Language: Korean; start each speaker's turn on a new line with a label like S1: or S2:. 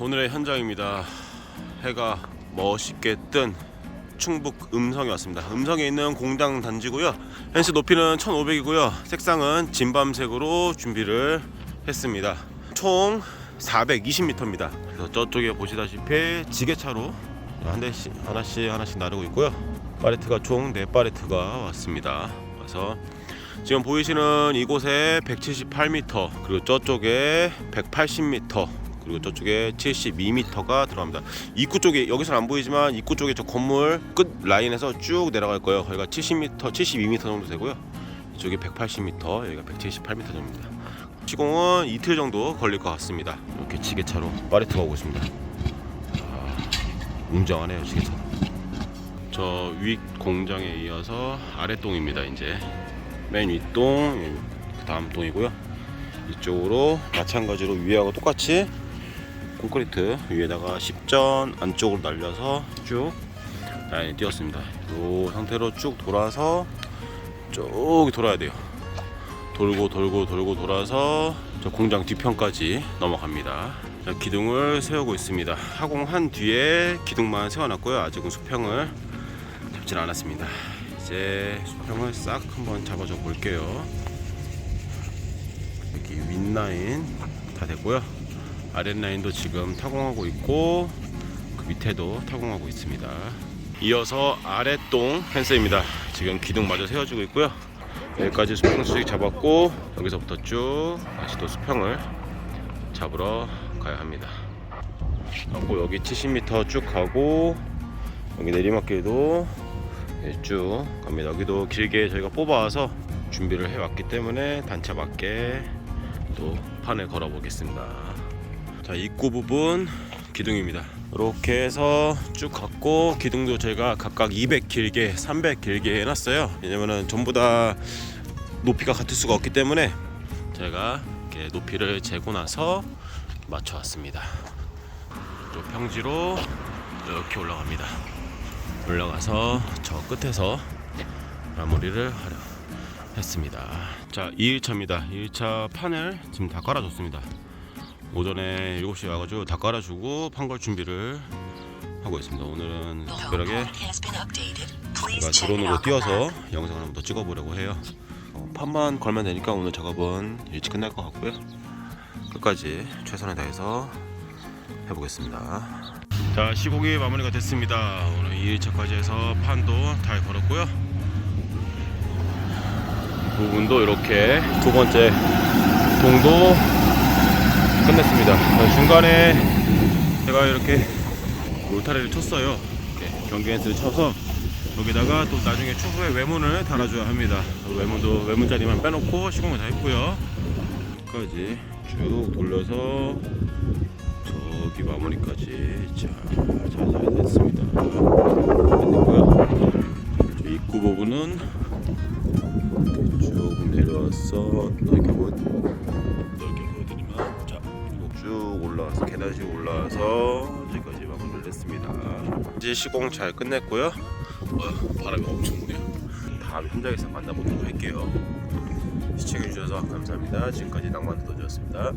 S1: 오늘의 현장입니다. 해가 멋있게 뜬 충북 음성에 왔습니다. 음성에 있는 공당 단지고요. 펜스 높이는 1,500이고요. 색상은 진밤색으로 준비를 했습니다. 총 420m입니다. 그래서 저쪽에 보시다시피 지게차로 한 대씩 하나씩 하나씩 나르고 있고요. 파레트가 총 4파레트가 왔습니다. 그래서 지금 보이시는 이곳에 178m 그리고 저쪽에 180m 그리고 저쪽에 72m가 들어갑니다. 입구 쪽에 여기서는 안 보이지만 입구 쪽에 저 건물 끝 라인에서 쭉 내려갈 거예요. 거기가 70m, 72m 정도 되고요. 이쪽이 180m, 여기가 178m 정도입니다. 시공은 이틀 정도 걸릴 것 같습니다. 이렇게 지게차로 파레트가 오고 있습니다. 아, 웅장하네요 지게차. 저 윗 공장에 이어서 아랫동입니다. 이제 맨 윗동, 그 다음 동이고요. 이쪽으로 마찬가지로 위하고 똑같이 콘크리트 위에다가 10전 안쪽으로 날려서 쭉 라인이 띄었습니다. 이 상태로 쭉 돌아서 쭉 돌아야 돼요. 돌고 돌고 돌고 돌아서 저 공장 뒤편까지 넘어갑니다. 자, 기둥을 세우고 있습니다. 하공한 뒤에 기둥만 세워놨고요. 아직은 수평을 잡진 않았습니다. 이제 수평을 싹 한번 잡아줘 볼게요. 여기 윗라인 다 됐고요. 아랫라인도 지금 타공하고 있고 그 밑에도 타공하고 있습니다. 이어서 아랫동 펜스입니다. 지금 기둥 마저 세워지고 있고요. 여기까지 수평 수직 잡았고 여기서부터 쭉 다시 또 수평을 잡으러 가야 합니다. 하고 여기 70m 쭉 가고 여기 내리막길도 네, 쭉 갑니다. 여기도 길게 저희가 뽑아와서 준비를 해왔기 때문에 단차 맞게 또 판을 걸어 보겠습니다. 자 입구 부분 기둥입니다. 이렇게 해서 쭉 갔고 기둥도 저희가 각각 200 길게, 300 길게 해놨어요. 왜냐면은 전부 다 높이가 같을 수가 없기 때문에 제가 이렇게 높이를 재고 나서 맞춰왔습니다. 또 평지로 이렇게 올라갑니다. 올라가서 저 끝에서 마무리를 하려 했습니다. 자, 2일차입니다. 2일차 판을 지금 다 깔아줬습니다. 오전에 7시에 와가지고 다 깔아주고 판걸 준비를 하고 있습니다. 오늘은 특별하게 제가 드론으로 띄워서 영상을 한번 더 찍어보려고 해요. 어, 판만 걸면 되니까 오늘 작업은 일찍 끝날 것 같고요. 끝까지 최선을 다해서 해보겠습니다. 자 시공이 마무리가 됐습니다 오늘 2일차까지 해서 판도 잘 걸었고요 이 부분도 이렇게 두 번째 동도 끝냈습니다. 자, 중간에 제가 이렇게 울타리를 쳤어요. 이렇게 경계엔스를 쳐서 여기다가 또 나중에 추후에 외문을 달아줘야 합니다. 외문도 외문자리만 빼놓고 시공을 다 했고요. 끝까지 쭉 돌려서 저기 마무리까지 자, 잘 됐습니다. 저 입구 부분은 이렇게 쭉 내려와서 보 쭉 올라와서 계단식 올라와서 여기까지 마무리를 했습니다. 이제 시공 잘 끝냈고요. 어, 바람이 엄청 부네요. 다음 현장에서 만나보도록 할게요. 시청해주셔서 감사합니다. 지금까지 낭만도저였습니다.